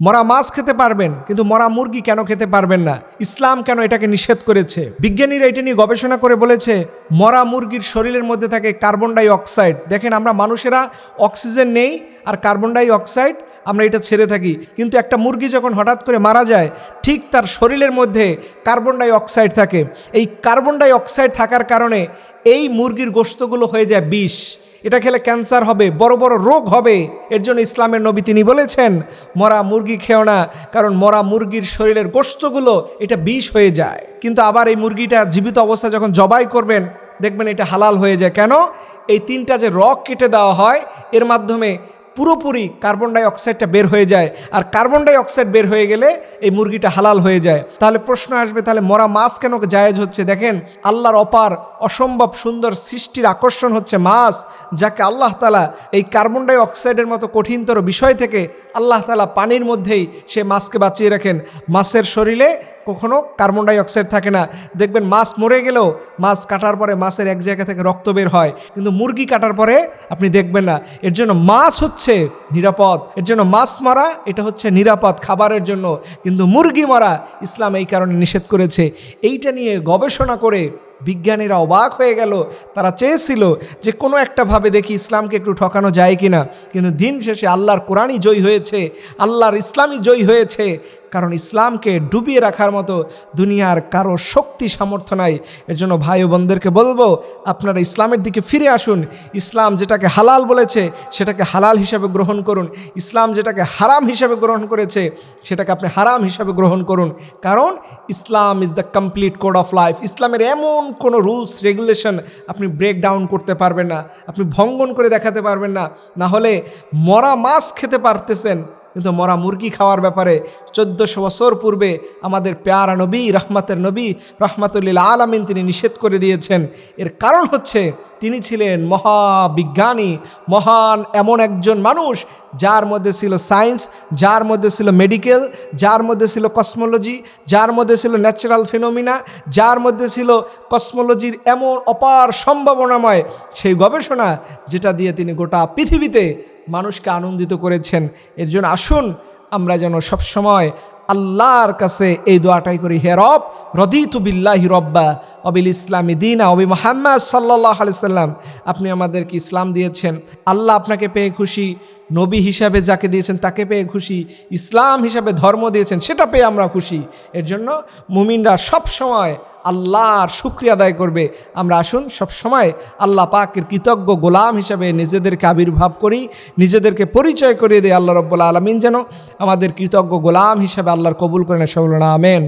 মরা মাছ খেতে পারবেন, কিন্তু মরা মুরগি কেন খেতে পারবেন না? ইসলাম কেন এটাকে নিষেধ করেছে? বিজ্ঞানীরা এটা নিয়ে গবেষণা করে বলেছে, মরা মুরগির শরীরের মধ্যে থাকে কার্বন ডাই অক্সাইড। দেখেন আমরা মানুষেরা অক্সিজেন নেই আর কার্বন ডাই অক্সাইড আমরা এটা ছেড়ে থাকি। কিন্তু একটা মুরগি যখন হঠাৎ করে মারা যায়, ঠিক তার শরীরের মধ্যে কার্বন ডাই অক্সাইড থাকে। এই কার্বন ডাই অক্সাইড থাকার কারণে এই মুরগির গোস্তগুলো হয়ে যায় বিষ। এটা খেলে ক্যান্সার হবে, বড় বড় রোগ হবে। এর জন্য ইসলামের নবী তিনি বলেছেন, মরা মুরগি খেও না, কারণ মরা মুরগির শরীরের গোস্তগুলো এটা বিষ হয়ে যায়। কিন্তু আবার এই মুরগিটা জীবিত অবস্থায় যখন জবাই করবেন, দেখবেন এটা হালাল হয়ে যায়। কেন? এই তিনটা যে রক কেটে দেওয়া হয়, এর মাধ্যমে পুরোপুরি কার্বন ডাই অক্সাইডটা বের হয়ে যায়। আর কার্বন ডাই অক্সাইড বের হয়ে গেলে এই মুরগিটা হালাল হয়ে যায়। তাহলে প্রশ্ন আসবে, তাহলে মরা মাছ কেন জায়েজ হচ্ছে? দেখেন, আল্লাহর অপার অসম্ভব সুন্দর সৃষ্টির আকর্ষণ হচ্ছে মাছ, যাকে আল্লাহ তালা এই কার্বন ডাই অক্সাইডের মতো কঠিনতর বিষয় থেকে আল্লাহ তালা পানির মধ্যেই সে মাছকে বাঁচিয়ে রাখেন। মাছের শরীরে কখনো কার্বন ডাই অক্সাইড থাকে না। দেখবেন মাছ মরে গেলেও মাছ কাটার পরে মাছের এক জায়গা থেকে রক্ত বের হয়। কিন্তু মুরগি কাটার পরে আপনি দেখবেন না। এর জন্য মাছ হচ্ছে নিরাপদ। এর জন্য মাছ মারা, এটা হচ্ছে নিরাপদ খাবারের জন্য। কিন্তু মুরগি মারা, ইসলাম এই কারণে নিষেধ করেছে। এইটা নিয়ে গবেষণা করে বিজ্ঞানীরা অবাক হয়ে গেল। তারা চেয়েছিল যে কোনো একটা ভাবে দেখি ইসলামকে একটু ঠকানো যায় কি না কিন্তু দিন শেষে আল্লাহর কোরআনই জয়ী হয়েছে। আল্লাহর ইসলামই জয়ী হয়েছে। কারণ ইসলামকে ডুবিয়ে রাখার মতো দুনিয়ার কারও শক্তি, সামর্থ্য নাই। এর জন্য ভাই ও বোনদেরকে বলব, আপনারা ইসলামের দিকে ফিরে আসুন। ইসলাম যেটাকে হালাল বলেছে, সেটাকে হালাল হিসাবে গ্রহণ করুন। ইসলাম যেটাকে হারাম হিসাবে গ্রহণ করেছে, সেটাকে আপনি হারাম হিসাবে গ্রহণ করুন। কারণ Islam is the complete code of life ইসলামের এমন কোনো রুলস রেগুলেশন আপনি ব্রেক ডাউন করতে পারবেন না। আপনি ভঙ্গন করে দেখাতে পারবেন না। না হলে মরা মাছ খেতে পারতেছেন। কিন্তু মরা মুরগি খাওয়ার ব্যাপারে চোদ্দোশো বছর পূর্বে আমাদের পেয়ারা নবী, রহমাতের নবী, রহমাতুল্লিল আলমিন তিনি নিষেধ করে দিয়েছেন। এর কারণ হচ্ছে তিনি ছিলেন মহাবিজ্ঞানী, মহান এমন একজন মানুষ যার মধ্যে ছিল সায়েন্স, যার মধ্যে ছিল মেডিকেল, যার মধ্যে ছিল কসমোলজি, যার মধ্যে ছিল ন্যাচারাল ফিনোমিনা, যার মধ্যে ছিল কসমোলজির এমন অপার সম্ভাবনাময় সেই গবেষণা যেটা দিয়ে তিনি গোটা পৃথিবীতে মানুষকে আনন্দিত করেছেন। এর জন্য আসুন আমরা যেন সবসময় আল্লাহর কাছে এই দোয়াটাই করি, হে রব, রদিতু বিল্লাহি রব্বা অবিল ইসলামী দিনা অবি মোহাম্মদ সাল্লাহ আলিয়াল্লাম আপনি আমাদেরকে ইসলাম দিয়েছেন। আল্লাহ আপনাকে পেয়ে খুশি, নবী হিসাবে যাকে দিয়েছেন তাকে পেয়ে খুশি, ইসলাম হিসাবে ধর্ম দিয়েছেন সেটা পেয়ে আমরা খুশি। এর জন্য মুমিনরা সব সময় আল্লাহর শুক্রিয়া আদায় করবে। আমরা আসুন, সব সময় আল্লাহ পাকের কৃতজ্ঞ গোলাম হিসাবে নিজেদেরকে আবির্ভাব করি, নিজেদেরকে পরিচয় করিয়ে দিই আল্লাহ রব্বুল্লা আলমিন যেন আমাদের কৃতজ্ঞ গোলাম হিসাবে আল্লাহর কবুল করেন সবল আমেন।